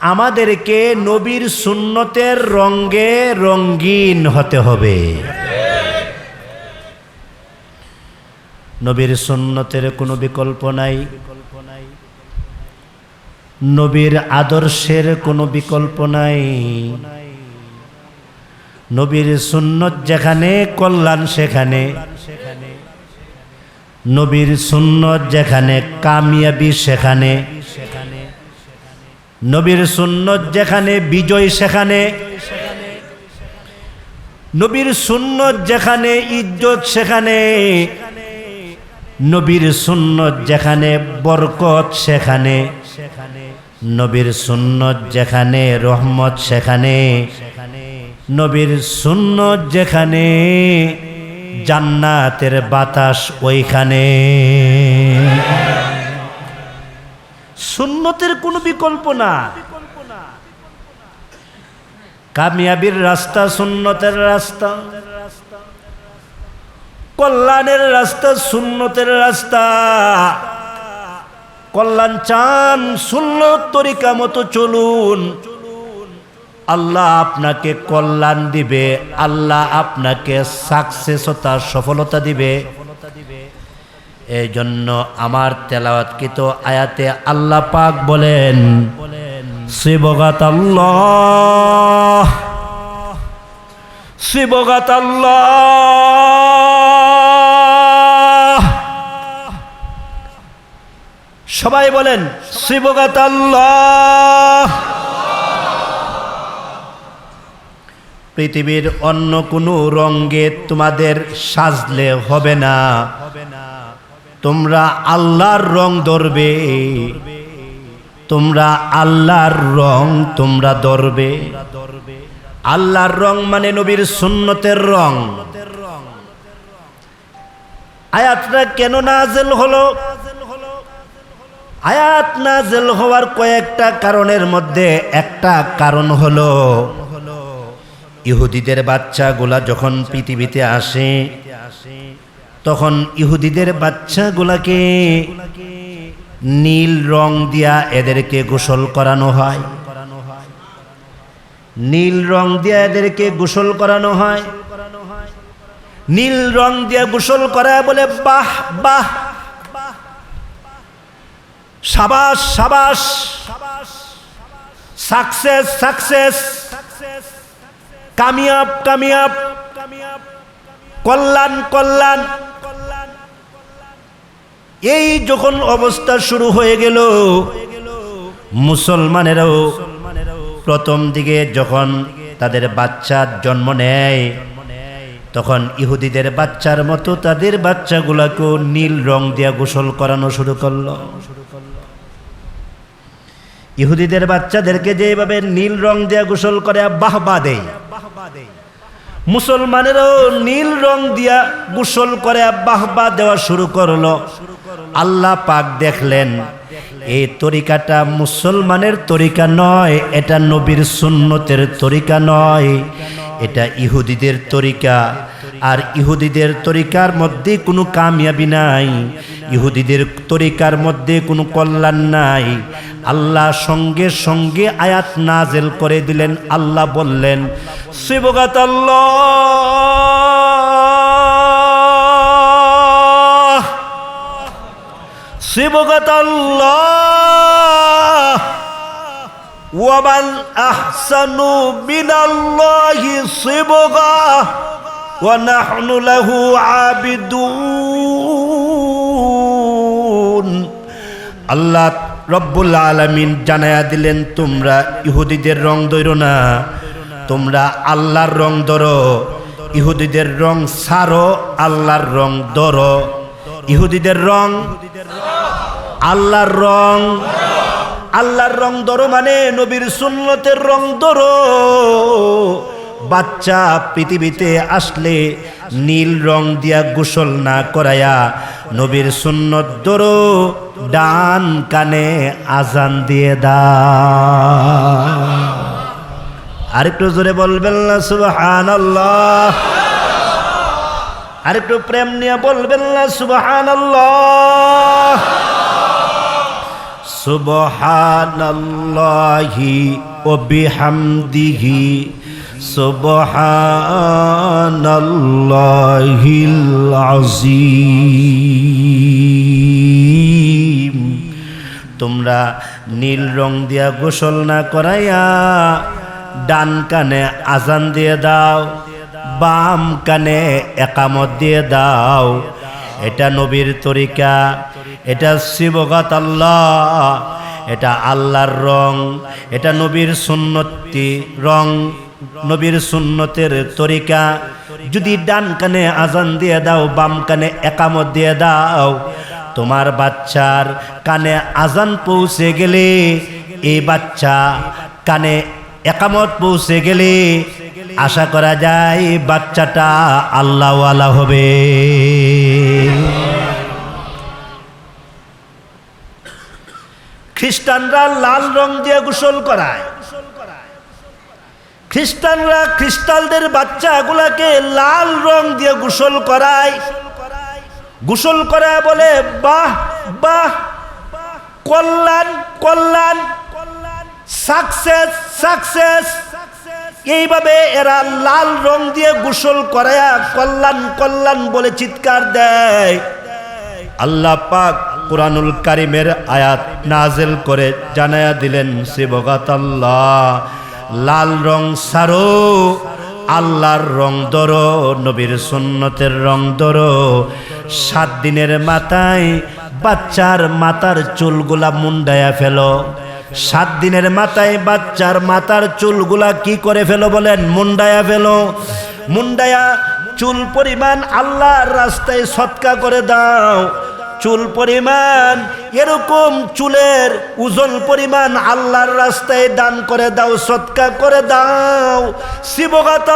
আমাদেরকে নবীর সুন্নতের রঙ্গে রঙ্গিন হতে হবে। নবীর সুন্নতের কোনো বিকল্প নাই। নবীর আদর্শের কোনো বিকল্প নাই। নবীর সুন্নত যেখানে, কল্যাণ সেখানে। নবীর সুন্নত যেখানে, কামিয়াবি সেখানে। নবীর সুন্নত যেখানে, বিজয় সেখানে। নবীর সুন্নত যেখানে, ইজ্জত সেখানে। নবীর সুন্নত যেখানে, বরকত সেখানে। নবীর সুন্নত যেখানে, রহমত সেখানে। নবীর সুন্নত যেখানে, জান্নাতের বাতাস ওইখানে। সুন্নতের কোনো বিকল্প না। কামিয়াবির রাস্তা সুন্নতের রাস্তা। কল্যাণের রাস্তা সুন্নতের রাস্তা। কল্যাণ চান সুন্নত তরিকা মতো চলুন। আল্লাহ আপনাকে কল্যাণ দিবে, আল্লাহ আপনাকে সাকসেসতা সফলতা দিবে। এই জন্য আমার তেলাওয়াতকৃত আয়াতে আল্লাহ পাক বলেন শিবগাত আল্লাহ শিবগাত আল্লাহ সবাই বলেন শিবগাত আল্লাহ পৃথিবীর অন্য কোনো রঙ্গে তোমাদের সাজলে হবে না। তোমরা আল্লাহর রং ধরবে। তোমরা আল্লাহর রং তোমরা ধরবে। আল্লাহর রং মানে নবীর সুন্নতের রং। আয়াতটা কেন নাজেল হলো? আয়াত নাজেল হওয়ার কয়েকটা কারণের মধ্যে একটা কারণ হলো, ইহুদিদের বাচ্চাগুলা যখন পৃথিবীতে আসে তখন ইহুদিদের বাচ্চাগুলাকে নীল রং দিয়া এদেরকে গোসল করানো হয়। নীল রং দিয়া এদেরকে গোসল করানো হয়। নীল রং দিয়া গোসল করা বলে, বাহ বাহ, সাবাস সাবাস, সাকসেস সাকসেস, কামিয়াব কামিয়াব, কল্যাণ কল্যাণ। এই যখন অবস্থা শুরু হয়ে গেল, মুসলমানেরাও প্রথম দিকে যখন তাদের বাচ্চার জন্ম নেয়, তখন ইহুদিদের বাচ্চার মতো তাদের বাচ্চাগুলাকেও নীল রং দিয়া গোসল করানো শুরু করল। ইহুদিদের বাচ্চাদেরকে যেভাবে নীল রং দিয়া গোসল করে বাহবা দেয় মুসলমানেরও নীল রং দিয়া গোসল করে বাহবা দেওয়া শুরু করল। আল্লাহ পাক দেখলেন, এই তরিকাটা মুসলমানের তরিকা নয়, এটা নবীর সুন্নতের তরিকা নয়, এটা ইহুদিদের তরিকা। আর ইহুদিদের তরিকার মধ্যে কোনো কামিয়াবি নাই, ইহুদিদের তরিকার মধ্যে কোনো কল্যাণ নাই। আল্লাহ সঙ্গে সঙ্গে আয়াত নাজেল করে দিলেন, আল্লাহ বললেন শিবগাত আল্লাহ আল্লাহ ওয়া নাহনু লাহু রব্বুল আলামিন জানায়া দিলেন, তোমরা ইহুদিদের রং ধরো না। তোমরা আল্লাহর রং ধরো। ইহুদিদের রং সারো আল্লাহর রং ধরো। ইহুদিদের রং আল্লাহর রং। আল্লাহর রং ধরো মানে নবীর সুন্নতের রং ধরো। বাচ্চা পৃথিবীতে আসলে নীল রং দিয়া গোসল না করায়া নবীর সুন্নত ধরো, ডান কানে আজান দিয়ে দা আরেকটু জোরে বলবেন না সুবহান আল্লাহ আরেকটু প্রেম নিয়ে বলবেন না সুবহান আল্লাহ সুবহানাল্লাহি ও বিহামদিহি সুবহানাল্লাহিল আযীম। তোমরা নীল রং দিয়া গোসল না করাইয়া ডান কানে আজান দিয়ে দাও, বাম কানে একামত দিয়ে দাও। এটা নবীর তরিকা। এটা শিবগাত আল্লাহ, এটা আল্লাহর রং, এটা নবীর সুন্নতি রং, নবীর সুন্নতের তরিকা। যদি ডান কানে আজান দিয়ে দাও, বাম কানে একামত দিয়ে দাও, তোমার বাচ্চার কানে আজান পৌঁছে গেলে, এই বাচ্চা কানে একামত পৌঁছে গেলে, আশা করা যায় বাচ্চাটা আল্লাহওয়ালা হবে। খ্রিস্টানরা লাল রং দিয়ে গোসল করায়। খ্রিস্টানরা খ্রিস্টানদের বাচ্চাগুলাকে লাল রং দিয়ে গোসল করায়। গোসল করা বলে, বাহ বাহ, কল্যাণ কল্যাণ, সাকসেস সাকসেস। এইভাবে এরা লাল রং দিয়ে গোসল করায়া কল্যাণ কল্যাণ বলে চিৎকার দেয়। আল্লাহ পাক কোরআনুল কারিমের আয়াত নাজেল করে জানায়া দিলেন শিবগাত আল্লাহ লাল রং সারো, আল্লাহর রং ধরো, নবীর সুন্নতের রং ধরো। সাত দিনের মাথায় বাচ্চার মাথার চুলগুলা মুন্ডায়া ফেলো। সাত দিনের মাথায় বাচ্চার মাথার চুলগুলা কি করে ফেলো বলেন? মুন্ডায়া ফেলো। মুন্ডায়া চুল পরিমাণ আল্লাহর রাস্তায় সৎকা করে দাও। চুল পরিমাণ, এরকম চুলের ওজন পরিমাণ আল্লাহর রাস্তায় দান করে দাও, সৎকা করে দাও। শিবগাত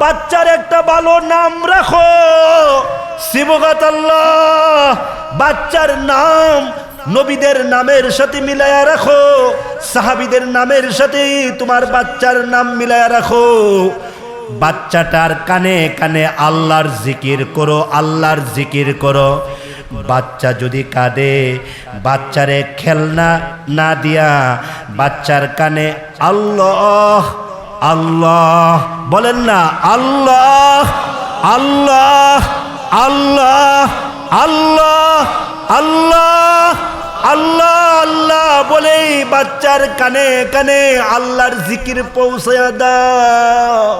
বাচ্চার একটা ভালো নাম রাখো। শিবগাত আল্লাহ, বাচ্চার নাম নবীদের নামের সাথে মিলায়া রাখো। সাহাবিদের নামের সাথে তোমার বাচ্চার নাম মিলায়া রাখো। বাচ্চাটার কানে কানে আল্লাহর জিকির করো, আল্লাহর জিকির করো। বাচ্চা যদি কাঁদে, বাচ্চারে খেলনা না দিয়া বাচ্চার কানে আল্লাহ আল্লাহ, বলেন না, আল্লাহ আল্লাহ আল্লাহ আল্লাহ আল্লাহ আল্লাহ আল্লাহ বলেই বাচ্চার কানে কানে আল্লাহর জিকির পৌঁছায়া দাও।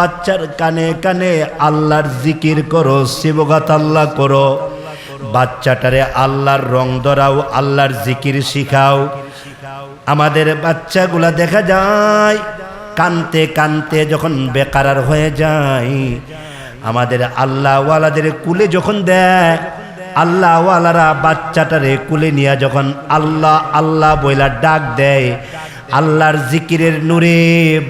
বাচ্চার কানে কানে আল্লাহর জিকির করো, শিবগাত আল্লাহ করো। বাচ্চাটারে আল্লাহর রং ধরাও, আল্লাহর জিকির শিখাও। আমাদের বাচ্চাগুলা দেখা যায়, কানতে কানতে যখন বেকারার হয়ে যায়, আমাদের আল্লাহওয়ালাদের কুলে যখন দেয়, আল্লাহওয়ালারা বাচ্চাটারে কুলে নিয়ে যখন আল্লাহ আল্লাহ বইলা ডাক দেয় আল্লাহর জিকিরের নূরে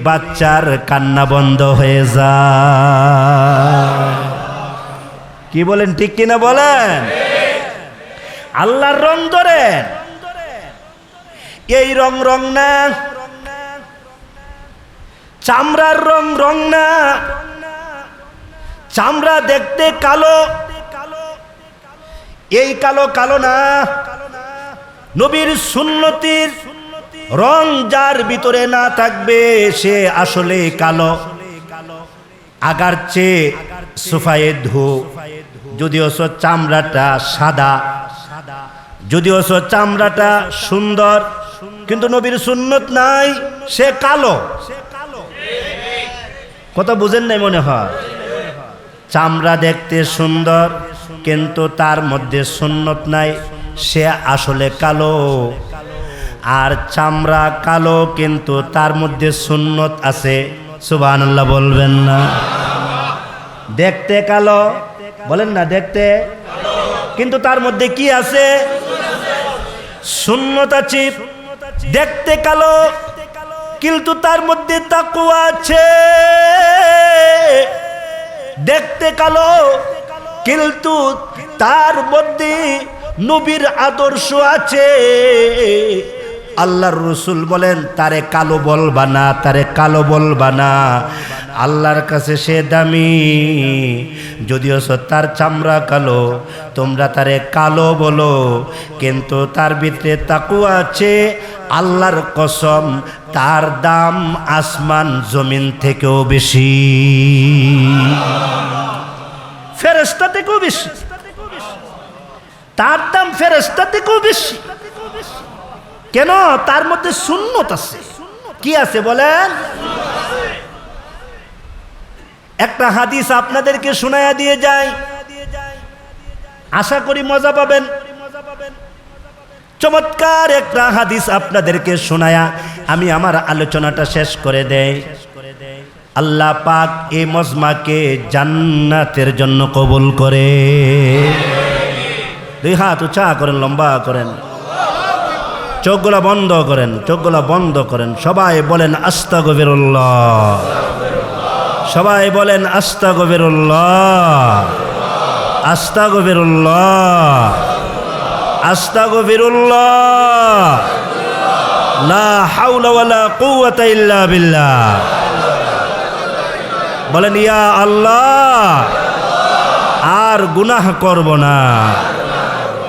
বাচ্চার কান্না বন্ধ হয়ে যায়। কি বলেন, ঠিক কিনা বলেন? আল্লাহর রং ধরেন এই রং রং না, চামড়ার রং রং না, চামড়া দেখতে কালো, এই কালো কালো না। নবীর সুন্নতির রং যার ভিতরে না থাকবে, সে আসলে কালো। আগার চেয়ে সুফায়ে ধু। যদিও সো চামড়াটা সাদা, যদিও সো চামড়াটা সুন্দর, কিন্তু নবীর সুন্নত নাই, সে কালো। কথা বুঝেন নাই মনে হয়? চামড়া দেখতে সুন্দর, কিন্তু তার মধ্যে সুন্নত নাই, সে আসলে কালো। আর চামড়া কালো কিন্তু তার মধ্যে সুন্নত আছে। সুবাহ বলবেন না। দেখতে কালো, বলেন না দেখতে। কিন্তু তার মধ্যে কি আছে? শূন্যতা চিপ দেখতে কালো, কিন্তু তার মধ্যে তাকুয়া আছে। দেখতে কালো, কিন্তু তার মধ্যে নবীর আদর্শ আছে। আল্লাহর রসুল বলেন, তারে কালো বলবা না, তারে কালো বলবা না। আল্লাহর কাছে সে দামি। যদিও তার চামড়া কালো, তোমরা তারে কালো বলো। কিন্তু তার ভিতরে তাকু আছে। আল্লাহর কসম, তার দাম আসমান জমিন থেকেও বেশি। ফেরেস্তা থেকেও বেশি। তার দাম ফেরেস্তা থেকেও বেশি। কেন? তার মধ্যে শূন্যত আছে। কি আছে বলেন? একটা হাদিস আপনাদেরকে শোনায়া দিয়ে যায় আশা করি মজা পাবেন। চমৎকার একটা হাদিস আপনাদেরকে শোনায়া আমি আমার আলোচনাটা শেষ করে দেই। আল্লাহ পাক এই মজমাকে জান্নাতের জন্য কবুল করে। দুই হাত উঁচা করেন, লম্বা করেন। চোখগুলা বন্ধ করেন, চোখগুলা বন্ধ করেন। সবাই বলেন আস্তা গভীরুল্লাহ সবাই বলেন আস্তা গভীরুল্লাহ আস্তা গভীরুল্লাহ আস্তা গভীরুল্লাহ লা ইল্লা বিল্লাহ। বলেন, ইয়া আল্লাহ, আর গুনাহ করব না।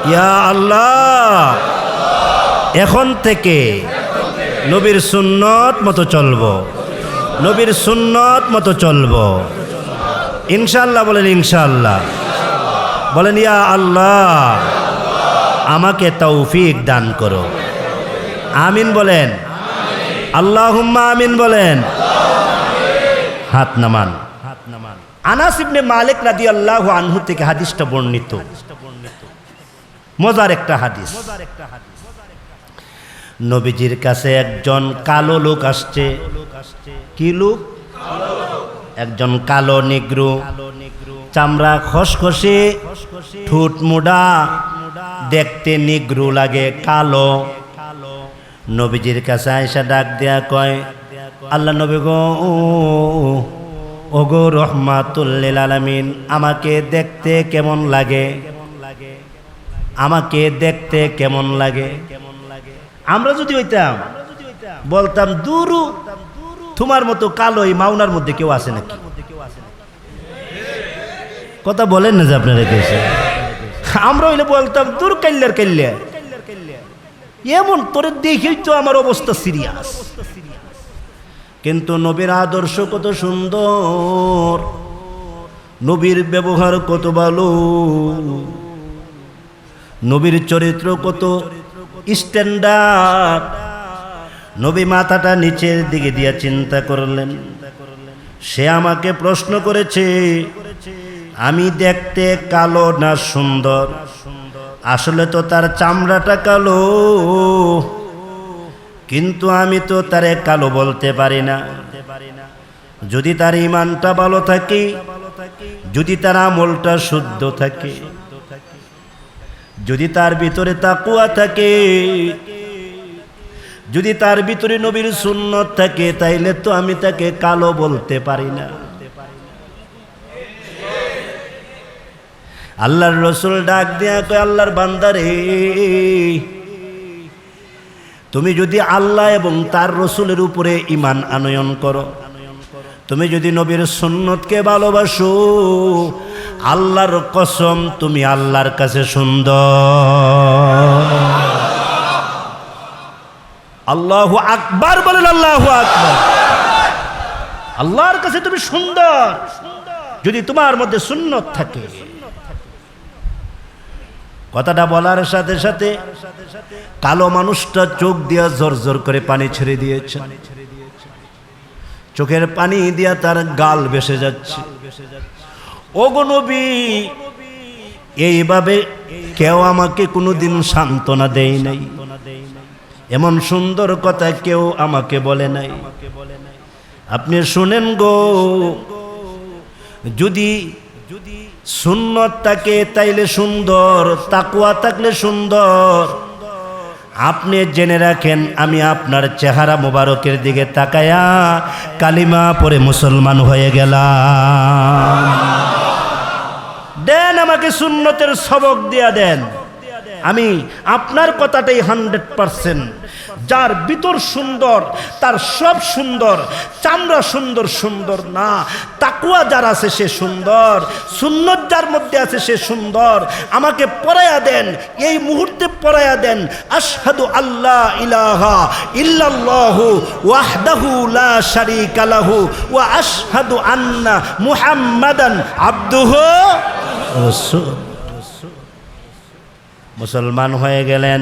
ইয়া আল্লাহ এখন থেকে নবীর সুন্নত মতো চলবো। নবীর সুন্নত মতো চলবো। ইনশাল্লাহ বলেন ইনশাল্লাহ বলেন, ইয়া আল্লাহ, আমাকে তৌফিক দান করো। আমিন বলেন। আল্লাহ আমিন বলেন। হাত নামান। আনাস ইবনে মালিক রাদি আল্লাহ আনহু থেকে হাদিসটা বর্ণিত। মজার একটা হাদিস। নবীজির কাছে একজন কালো লোক আসছে। কি লোক? একজন কালো নিগ্রু। চামড়া খসখসে, ঠুট মুডা দেখতে নিগ্রু লাগে কালো। নবীজির কাছে আয়সা ডাক দেয়া কয়, আল্লাহ নবী গো, ওগো রহমাতুল্লিল আলামিন, আমাকে দেখতে কেমন লাগে? আমাকে দেখতে কেমন লাগে? আমরা যদি হইতাম, বলতাম, দুরু, তোমার মতো কালো এই মাওনার মধ্যে কেউ আছে নাকি? কথা বলেন না যে আপনারা কেছে আমরা হইলে বলতাম, দূর কাল্লার কাল্লা। এমন তোরে দেখেই তো আমার অবস্থা সিরিয়াস। কিন্তু নবীর আদর্শ কত সুন্দর, নবীর ব্যবহার কত ভালো, নবীর চরিত্র কত স্ট্যান্ডার্ড। নবী মাথাটা নিচের দিকে দিয়া চিন্তা করলেন। সে আমাকে প্রশ্ন করেছে, আমি দেখতে কালো না সুন্দর? আসলে তো তার চামড়াটা কালো। কিন্তু আমি তো তারে কালো বলতে পারি না। যদি তার ইমানটা ভালো থাকে, যদি তার আমলটা শুদ্ধ থাকে যদি তার ভিতরে তাকুয়া থাকে, যদি তার ভিতরে নবীর সুন্নত থাকে, তাইলে তো আমি তাকে কালো বলতে পারি না। আল্লাহর রসুল ডাক দেয়া কয়, আল্লাহর বান্দারে তুমি যদি আল্লাহ এবং তার রসুলের উপরে ইমান আনয়ন করো, তুমি যদি নবীর সুন্নতকে ভালোবাসো আল্লাহর কসম, তুমি আল্লাহর কাছে সুন্দর। আল্লাহ আকবার বলেন, আল্লাহ আকবার। আল্লাহর কাছে তুমি সুন্দর। যদি তোমার মধ্যে সুন্নত থাকে। কথাটা বলার সাথে সাথে কালো মানুষটা চোখ দিয়া জোর জোর করে পানি ছেড়ে দিয়েছে। চোখের পানি দিয়া তার গাল ভেসে যাচ্ছে। ওগো নবী, এইভাবে কেউ আমাকে কোনোদিন সান্ত্বনা দেয় নাই। এমন সুন্দর কথা কেউ আমাকে বলে নাই। আপনি শুনেন গো, যদি সুন্নত থাকে তাইলে সুন্দর তাকুয়া থাকলে সুন্দর। আপনি জেনে রাখেন, আমি আপনার চেহারা মোবারকের দিকে তাকায়া কালিমা পরে মুসলমান হয়ে গেলাম। দেন আমাকে সুন্নতের সবক দিয়া দেন। আমি আপনার কথাটাই হান্ড্রেড পারসেন্ট। যার ভিতর সুন্দর, তার সব সুন্দর, চামড়া সুন্দর সুন্দর না, তাকুয়া যার আছে সে সুন্দর, সুন্নত যার মধ্যে আছে সে সুন্দর। আমাকে পড়ায়া দেন, এই মুহূর্তে পড়ায়া দেন, আশহাদু আল্লাহ ইলাহা ইল্লাল্লাহু ওয়াহদাহু লা শারীকা লাহু ওয়া আশহাদু আন্না মুহাম্মাদান আবদুহু। মুসলমান হয়ে গেলেন।